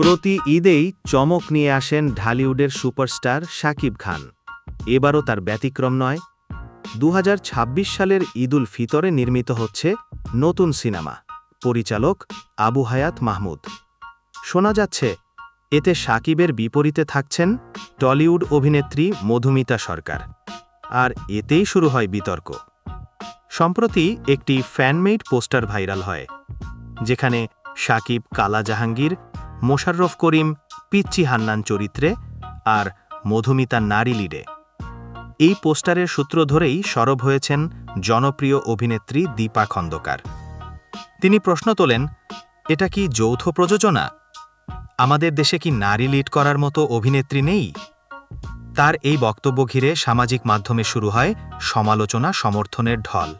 প্রতি ঈদেই চমক নিয়ে আসেন ঢালিউডের সুপারস্টার শাকিব খান। এবারও তার ব্যতিক্রম নয়। দু সালের ঈদুল ফিতরে নির্মিত হচ্ছে নতুন সিনেমা। পরিচালক আবু হায়াত মাহমুদ। শোনা যাচ্ছে, এতে শাকিবের বিপরীতে থাকছেন টলিউড অভিনেত্রী মধুমিতা সরকার। আর এতেই শুরু হয় বিতর্ক। সম্প্রতি একটি ফ্যানমেড পোস্টার ভাইরাল হয়, যেখানে সাকিব কালা জাহাঙ্গীর মোশাররফ করিম, পিচ্চি হান্নান চরিত্রে আর মধুমিতা নারী লিডে। এই পোস্টারের সূত্র ধরেই সরব হয়েছেন জনপ্রিয় অভিনেত্রী দীপা খন্দকার। তিনি প্রশ্ন তোলেন, এটা কি যৌথ প্রযোজনা? আমাদের দেশে কি নারী লিড করার মতো অভিনেত্রী নেই? তার এই বক্তব্য ঘিরে সামাজিক মাধ্যমে শুরু হয় সমালোচনা সমর্থনের ঢল।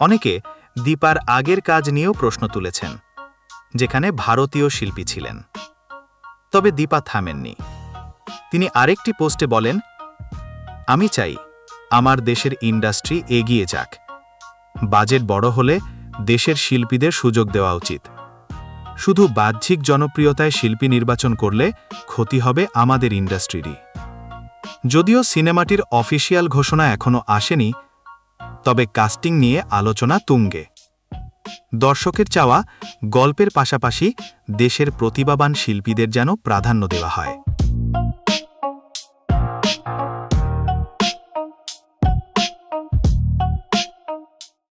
অনেকে দীপার আগের কাজ নিয়েও প্রশ্ন তুলেছেন। যেখানে ভারতীয় শিল্পী ছিলেন। তবে দীপা থামেননি। তিনি আরেকটি পোস্টে বলেন, আমি চাই আমার দেশের ইন্ডাস্ট্রি এগিয়ে যাক। বাজেট বড় হলে দেশের শিল্পীদের সুযোগ দেওয়া উচিত। শুধু বাহ্যিক জনপ্রিয়তায় শিল্পী নির্বাচন করলে ক্ষতি হবে আমাদের ইন্ডাস্ট্রিরই। যদিও সিনেমাটির অফিসিয়াল ঘোষণা এখনও আসেনি, তবে কাস্টিং নিয়ে আলোচনা তুঙ্গে। দর্শকের চাওয়া গল্পের পাশাপাশি দেশের প্রতিভাবান শিল্পীদের যেন প্রাধান্য দেওয়া হয়।